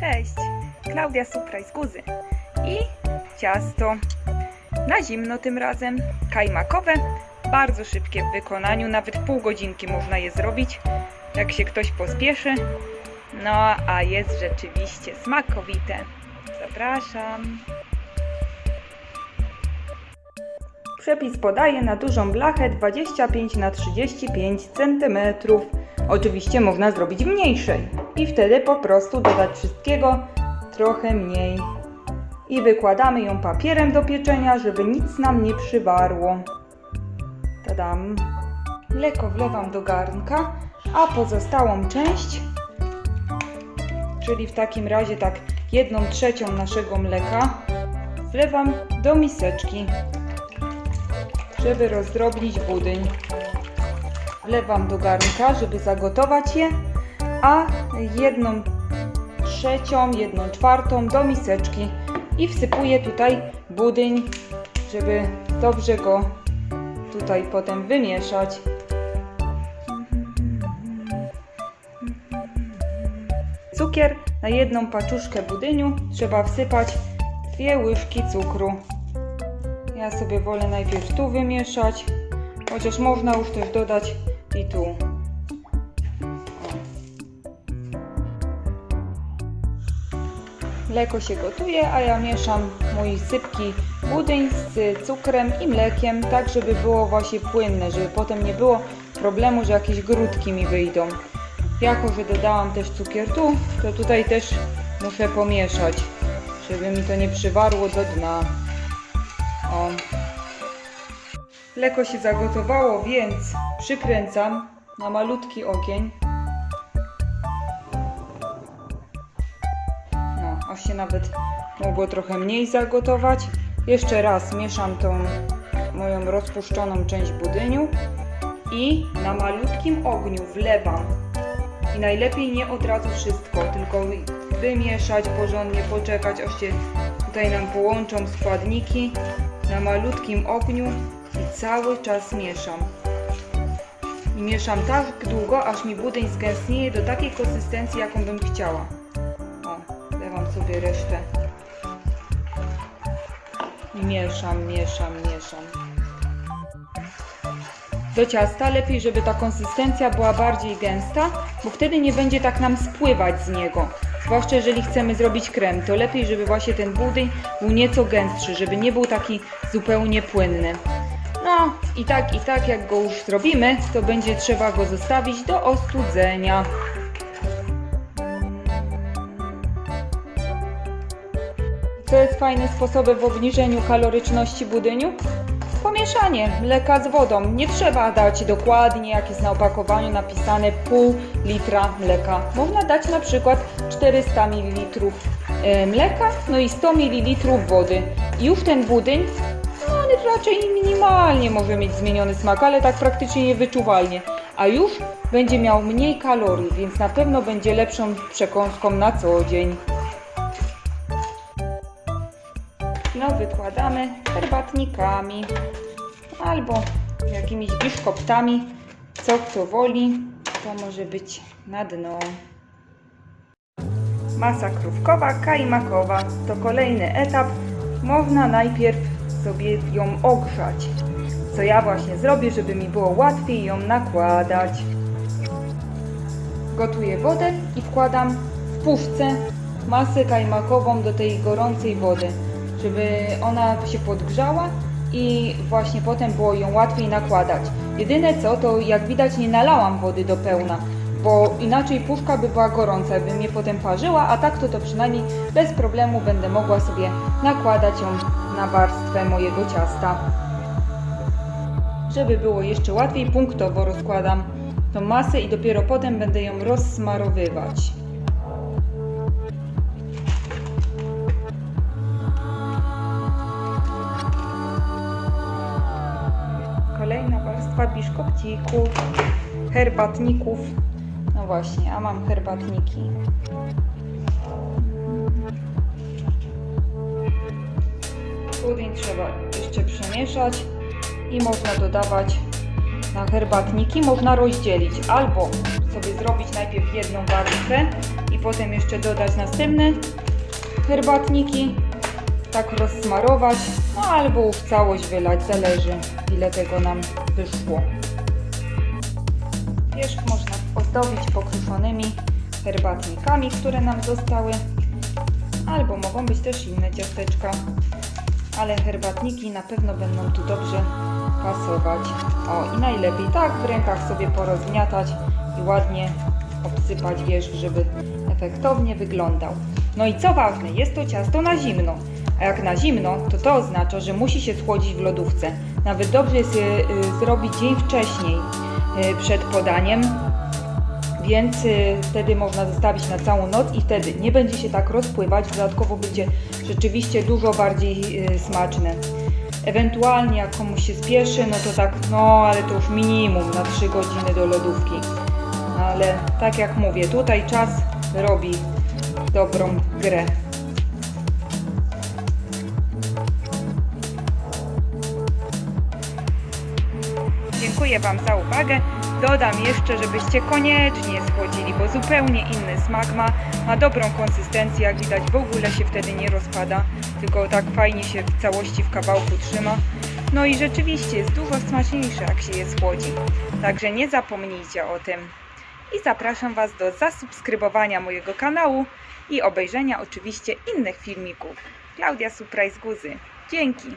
Cześć, Klaudia Supra z Guzy i ciasto na zimno tym razem, kajmakowe, bardzo szybkie w wykonaniu, nawet pół godzinki można je zrobić, jak się ktoś pospieszy. No, a jest rzeczywiście smakowite. Zapraszam. Przepis podaje na dużą blachę 25 na 35 cm. Oczywiście można zrobić mniejszej i wtedy po prostu dodać wszystkiego trochę mniej. I wykładamy ją papierem do pieczenia, żeby nic nam nie przywarło. Tadam. Mleko wlewam do garnka, a pozostałą część, czyli w takim razie tak jedną trzecią naszego mleka, wlewam do miseczki żeby rozdrobnić budyń. Wlewam do garnka, żeby zagotować je, a jedną trzecią, jedną czwartą do miseczki i wsypuję tutaj budyń, żeby dobrze go tutaj potem wymieszać. Cukier na jedną paczuszkę budyniu trzeba wsypać dwie łyżki cukru. Ja sobie wolę najpierw tu wymieszać, chociaż można już też dodać i tu. Mleko się gotuje, a ja mieszam mój sypki budyń z cukrem i mlekiem, tak żeby było właśnie płynne, żeby potem nie było problemu, że jakieś grudki mi wyjdą. Jako, że dodałam też cukier tu, to tutaj też muszę pomieszać, żeby mi to nie przywarło do dna. O. Mleko się zagotowało, więc przykręcam na malutki ogień. Nawet mogło trochę mniej zagotować. Jeszcze raz mieszam tą moją rozpuszczoną część budyniu i na malutkim ogniu wlewam. I najlepiej nie od razu wszystko, tylko wymieszać porządnie, poczekać aż się tutaj nam połączą składniki na malutkim ogniu i cały czas mieszam. I mieszam tak długo, aż mi budyń zgęstnieje do takiej konsystencji, jaką bym chciała. Sobie resztę. Mieszam, mieszam, mieszam. Do ciasta lepiej, żeby ta konsystencja była bardziej gęsta, bo wtedy nie będzie tak nam spływać z niego. Zwłaszcza jeżeli chcemy zrobić krem, to lepiej, żeby właśnie ten budyń był nieco gęstszy, żeby nie był taki zupełnie płynny. No i tak, i tak jak go już zrobimy, to będzie trzeba go zostawić do ostudzenia. Co jest fajne sposoby w obniżeniu kaloryczności budyniu? Pomieszanie mleka z wodą. Nie trzeba dać dokładnie, jak jest na opakowaniu napisane, pół litra mleka. Można dać na przykład 400 ml e, mleka, no i 100 ml wody. Już ten budyń, no raczej minimalnie może mieć zmieniony smak, ale tak praktycznie niewyczuwalnie. A już będzie miał mniej kalorii, więc na pewno będzie lepszą przekąską na co dzień. Wykładamy herbatnikami albo jakimiś biszkoptami, co kto woli. To może być na dno. Masa krówkowa, kajmakowa to kolejny etap. Można najpierw sobie ją ogrzać. Co ja właśnie zrobię, żeby mi było łatwiej ją nakładać. Gotuję wodę i wkładam w puszce masę kajmakową do tej gorącej wody żeby ona się podgrzała i właśnie potem było ją łatwiej nakładać. Jedyne co, to jak widać nie nalałam wody do pełna, bo inaczej puszka by była gorąca, by mnie potem parzyła, a tak to to przynajmniej bez problemu będę mogła sobie nakładać ją na warstwę mojego ciasta. Żeby było jeszcze łatwiej, punktowo rozkładam tą masę i dopiero potem będę ją rozsmarowywać. Kolejna warstwa biszkopcików, herbatników. No właśnie, a mam herbatniki. Pudding trzeba jeszcze przemieszać i można dodawać na herbatniki. Można rozdzielić albo sobie zrobić najpierw jedną warstwę i potem jeszcze dodać następne herbatniki, tak rozsmarować, no albo w całość wylać, zależy ile tego nam wyszło. Wierzch można ozdobić pokruszonymi herbatnikami, które nam zostały, albo mogą być też inne ciasteczka, ale herbatniki na pewno będą tu dobrze pasować. O i najlepiej tak w rękach sobie porozmiatać i ładnie obsypać wierzch, żeby efektownie wyglądał. No i co ważne, jest to ciasto na zimno. A jak na zimno, to to oznacza, że musi się schłodzić w lodówce. Nawet dobrze jest je y, zrobić dzień wcześniej y, przed podaniem, więc y, wtedy można zostawić na całą noc i wtedy nie będzie się tak rozpływać, dodatkowo będzie rzeczywiście dużo bardziej smaczne. Ewentualnie jak komuś się spieszy, no to tak, no ale to już minimum na 3 godziny do lodówki. Ale tak jak mówię, tutaj czas robi dobrą grę. Dziękuję Wam za uwagę. Dodam jeszcze, żebyście koniecznie schłodzili, bo zupełnie inny smak ma. Ma dobrą konsystencję, jak widać w ogóle się wtedy nie rozpada, tylko tak fajnie się w całości w kawałku trzyma. No i rzeczywiście jest dużo smaczniejsze, jak się je schłodzi. Także nie zapomnijcie o tym. I zapraszam Was do zasubskrybowania mojego kanału i obejrzenia oczywiście innych filmików. Klaudia Surprise Guzy. Dzięki!